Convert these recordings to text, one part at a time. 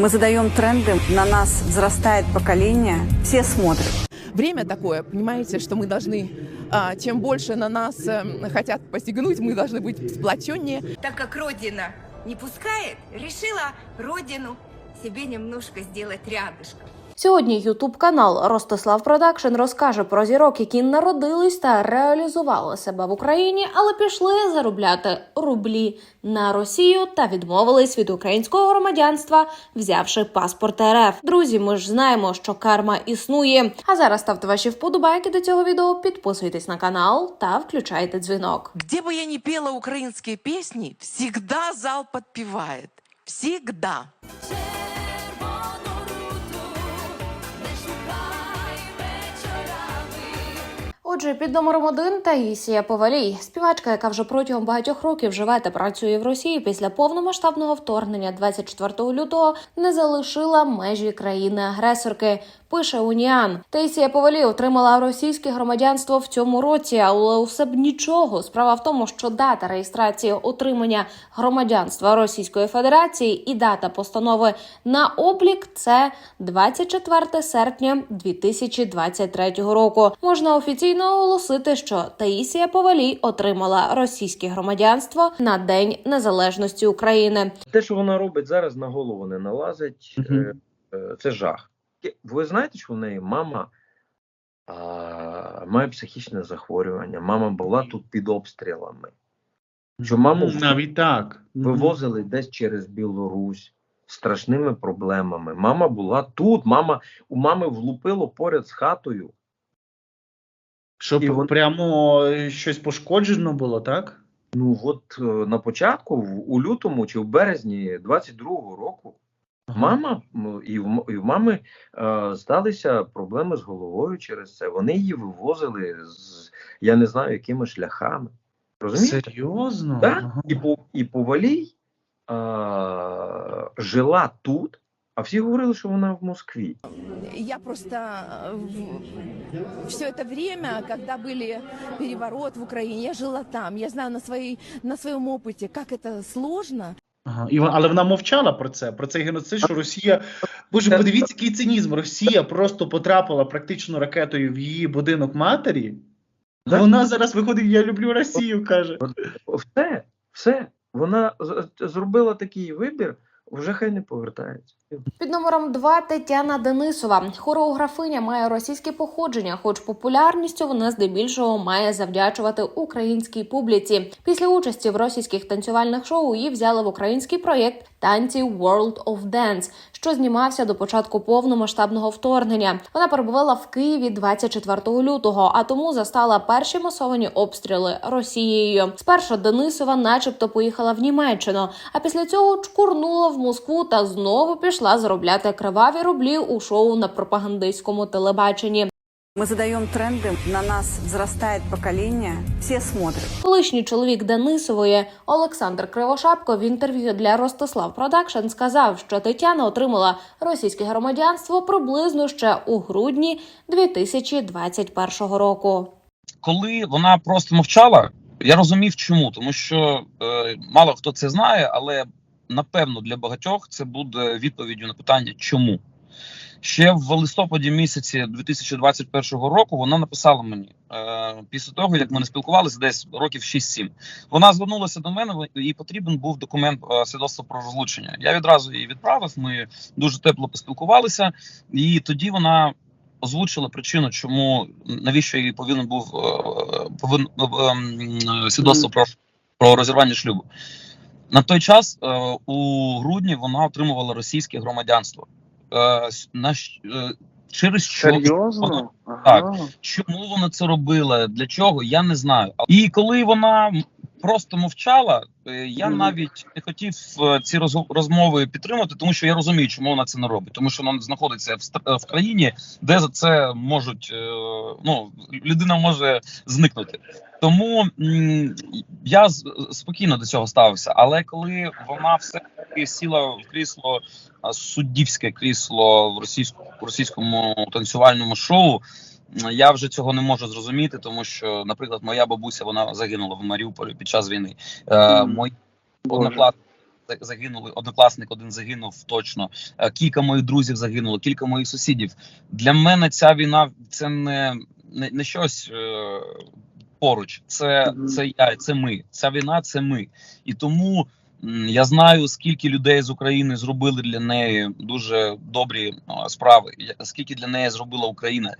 Мы задаем тренды, на нас взрастает поколение, все смотрят. время такое, понимаете, что мы должны, а, чем больше на нас э, хотят посягнуть, мы должны быть сплоченнее. Так как Родина не пускает, решила Родину себе немножко сделать рядышком. Сьогодні Ютуб канал Ростислав Продакшн розкаже про зірок, які народились та реалізували себе в Україні, але пішли заробляти рублі на Росію та відмовились від українського громадянства, взявши паспорт РФ. Друзі, ми ж знаємо, що карма існує. А зараз ставте ваші вподобайки до цього відео, підписуйтесь на канал та включайте дзвінок. Где бы я ни пела украинские песни, всегда зал подпевает. Всегда. Отже, під номером один Таїсія Повалій, співачка, яка вже протягом багатьох років живе та працює в Росії після повномасштабного вторгнення 24 лютого, не залишила межі країни-агресорки. Пише Уніан. Таїсія Повалій отримала російське громадянство в цьому році, але усе б нічого. Справа в тому, що дата реєстрації отримання громадянства Російської Федерації і дата постанови на облік це 24 серпня 2023 року. Можна офіційно оголосити, що Таїсія Повалій отримала російське громадянство на День Незалежності України. Те, що вона робить зараз, на голову не налазить. Е, е, Це жах. Ви знаєте, що в неї мама а, має психічне захворювання. Мама була тут під обстрілами. Що маму навіть так. Вивозили десь через Білорусь з страшними проблемами. Мама була тут. Мама у мами влупило поряд з хатою. Щоб і прямо е, щось пошкоджено було, так? Ну от е, на початку, у лютому чи в березні 22-го року, Мама і в, і в мами е, сталися проблеми з головою через це. Вони її вивозили з я не знаю якими шляхами. Розумієте? Серйозно? Так? Ага. І, по, і повалій е, жила тут, а всі говорили, що вона в Москві. Я просто все это время, когда были переворот в Украине, я жила там, я знаю на, своей, на своем опыте, как это сложно. Ага. І, вон- але вона мовчала про це, про цей геноцид, що Росія. Боже, подивіться, який цинізм. Росія просто потрапила практично ракетою в її будинок матері. А Так. вона зараз виходить, я люблю Росію, каже. Все, все. Вона з- зробила такий вибір, вже хай не повертається. Під номером 2 Тетяна Денисова. Хореографиня має російське походження, хоч популярністю вона здебільшого має завдячувати українській публіці. Після участі в російських танцювальних шоу її взяли в український проєкт танці World of Dance, що знімався до початку повномасштабного вторгнення. Вона перебувала в Києві 24 лютого, а тому застала перші масовані обстріли Росією. Спершу Денисова, начебто, поїхала в Німеччину, а після цього чкурнула в Москву та знову пішла заробляти криваві рублі у шоу на пропагандистському телебаченні. Мы задаем тренды, на нас взрастает поколение, все смотрят. Колишній чоловік Денисової Олександр Кривошапко в інтерв'ю для Ростислав Продакшн сказав, що Тетяна отримала російське громадянство приблизно ще у грудні 2021 року. коли вона просто мовчала, я розумів, чому, тому що е, мало хто це знає, але напевно для багатьох це буде відповіддю на питання, чому. Ще в листопаді місяці 2021 року вона написала мені е, після того, як ми не спілкувалися десь років 6-7. Вона звернулася до мене, і потрібен був документ е, свідоцтва про розлучення. Я відразу її відправив. Ми дуже тепло поспілкувалися, і тоді вона озвучила причину, чому навіщо їй повинен був е, повин е, ем, свідоцтво про, про розірвання шлюбу. На той час е, у грудні вона отримувала російське громадянство. Е, на, е, через що Серйозно? Так. Чому вона це робила? Для чого? Я не знаю. І коли вона просто мовчала, е, я навіть не хотів е, ці роз- розмови підтримати, тому що я розумію, чому вона це не робить. Тому що вона знаходиться в країні, де за це можуть е, ну людина може зникнути. Тому я спокійно до цього ставився. Але коли вона все таки сіла в крісло суддівське крісло в російському російському танцювальному шоу. Я вже цього не можу зрозуміти, тому що, наприклад, моя бабуся вона загинула в Маріуполі під час війни. Е, Мої однокласники загинули, однокласник один загинув точно. е, Кілька моїх друзів загинуло, кілька моїх сусідів. Для мене ця війна це не, не, не щось е, поруч. Це, це я, це ми. Ця війна це ми. І тому я знаю, скільки людей з України зробили для неї дуже добрі е, справи, скільки для неї зробила Україна.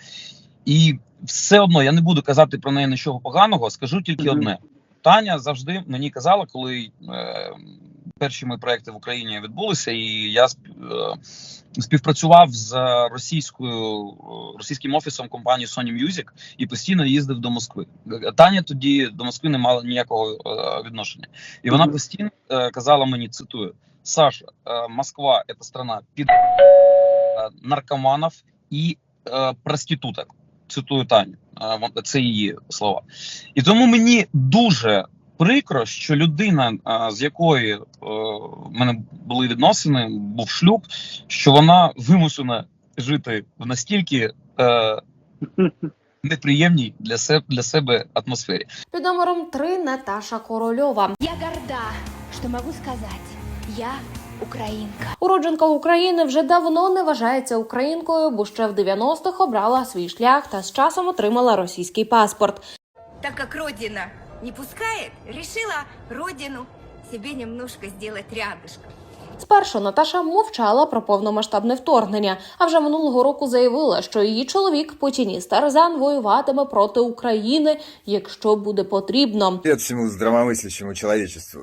І все одно я не буду казати про неї нічого поганого, скажу тільки Мгм. одне. Таня завжди мені казала, коли е, перші мої проекти в Україні відбулися, і я е, співпрацював з російською е, російським офісом компанії Sony Music і постійно їздив до Москви. Таня тоді до Москви не мала ніякого е, відношення, і вона постійно е, казала мені: цитую: Саша, е, Москва це страна під е, наркоманів і е, проституток. Цитую Таню, це її слова. І тому мені дуже прикро, що людина, з якої е, в мене були відносини, був шлюб, що вона вимушена жити в настільки е, неприємній для себе, для себе атмосфері. Під номером 3 Наташа Корольова. Я горда, что могу сказать. Я украинка. Уродженка України вже давно не вважається українкою, бо ще в 90-х обрала свій шлях та з часом отримала російський паспорт. Так как Родина не пускает, решила Родину себе немножко сделать рядышком. Спершу Наташа мовчала про повномасштабне вторгнення, а вже минулого року заявила, що її чоловік путініст Тарзан воюватиме проти України, якщо буде потрібно. Привет всему здравомыслящему человечеству.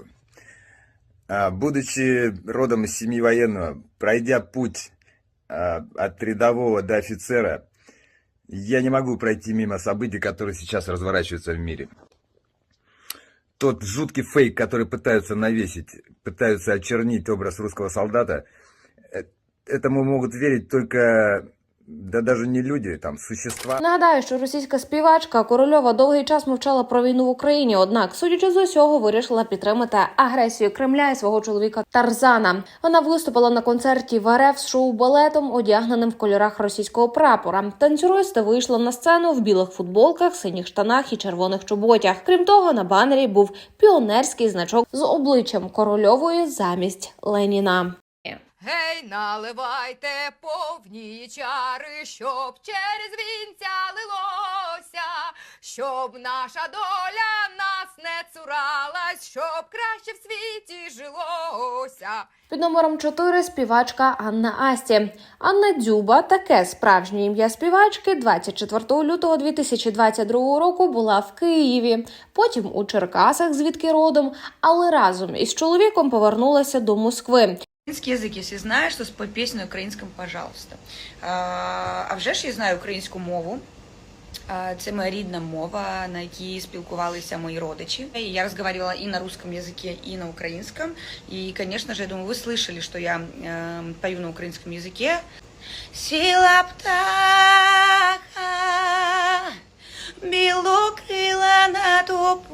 А, Будучи родом из семьи военного, пройдя путь а, от рядового до офицера, я не могу пройти мимо событий, которые сейчас разворачиваются в мире. Тот жуткий фейк, который пытаются навесить, пытаются очернить образ русского солдата, э, этому могут верить только, да даже не люди, там, существа. Нагадаю, що російська співачка Корольова довгий час мовчала про війну в Україні. Однак, судячи з усього, вирішила підтримати агресію Кремля і свого чоловіка Тарзана. Вона виступила на концерті в РФ з шоу-балетом, одягненим в кольорах російського прапора. Танцюристи вийшли на сцену в білих футболках, синіх штанах і червоних чоботях. Крім того, на банері був піонерський значок з обличчям Корольової замість Леніна. Гей, наливайте повні чари, щоб через вінця лилося, щоб наша доля нас не цуралась, щоб краще в світі жилося. Під номером 4 співачка Анна Асті. Анна Дзюба, таке справжнє ім'я співачки, 24 лютого 2022 року була в Києві, потім у Черкасах, звідки родом, але разом із чоловіком повернулася до Москви. Український язик, якщо знаєш, то спой пісню на українському, пожалуйста. А, а вже ж я знаю українську мову. А, Це моя рідна мова, на якій спілкувалися мої родичі. І Я розмовляла і на русском языке, і на українському. І, конечно же, я думаю, ви слышали, що я э, пою на українському языке. Сіла птаха, білокрила на тополю.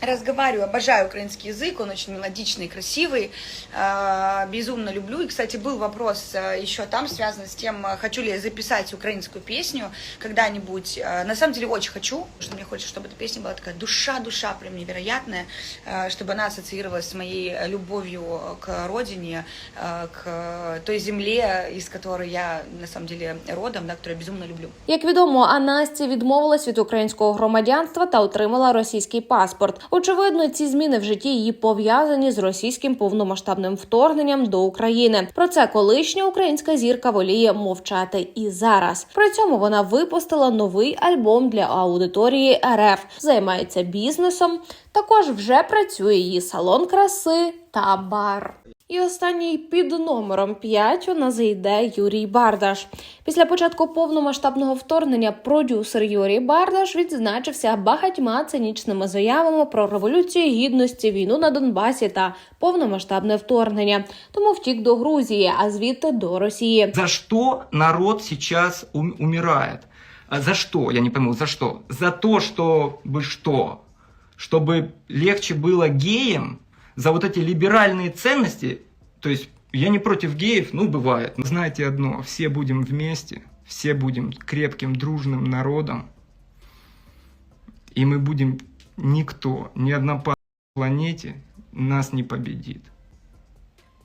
Разговариваю, обожаю украинский язык, он очень мелодичный, красивый, э, безумно люблю. И, кстати, был вопрос э, еще там, связанный с тем, э, хочу ли я записать украинскую песню когда-нибудь. Э, На самом деле очень хочу, потому что мне хочется, чтобы эта песня была такая душа-душа, прям невероятная, э, чтобы она ассоциировалась с моей э, любовью к родине, э, к той земле, из которой я, на самом деле, родом, да, которую я безумно люблю. Як відомо, Анна Асті відмовилась від українського громадянства та отримала російський паспорт. Очевидно, ці зміни в житті її пов'язані з російським повномасштабним вторгненням до України. Про це колишня українська зірка воліє мовчати і зараз. При цьому вона випустила новий альбом для аудиторії РФ, займається бізнесом. Також вже працює її салон краси та бар. І останній під номером 5 у нас йде Юрій Бардаш. Після початку повномасштабного вторгнення продюсер Юрій Бардаш відзначився багатьма цинічними заявами про революцію гідності, війну на Донбасі та повномасштабне вторгнення. Тому втік до Грузії, а звідти до Росії. За что народ сейчас ум- умирает? А За что? Я не пойму, за что? За то, чтобы что? Чтобы легче было геям? За вот эти либеральные ценности? То есть я не против геев, ну бывает. Но Знаете одно, все будем вместе, все будем крепким, дружным народом. И мы будем никто, ни одна планете нас не победит.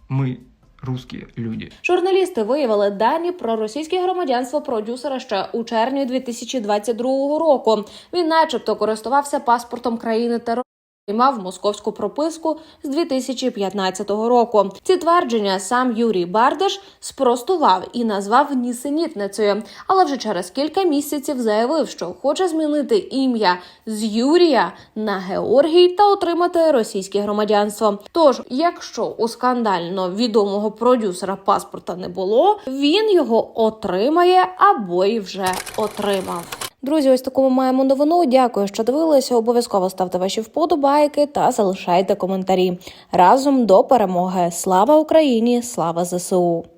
Мы русские люди. Журналісти виявили дані про російське громадянство продюсера ще у червні 2022 року. Він, начебто, користувався паспортом країни терору. Мав московську прописку з 2015 року. Ці твердження сам Юрій Бардаш спростував і назвав нісенітницею, але вже через кілька місяців заявив, що хоче змінити ім'я з Юрія на Георгій та отримати російське громадянство. Тож, якщо у скандально відомого продюсера паспорта не було, він його отримає або й вже отримав. Друзі, ось таку ми маємо новину. Дякую, що дивилися. Обов'язково ставте ваші вподобайки та залишайте коментарі. Разом до перемоги. Слава Україні! Слава ЗСУ!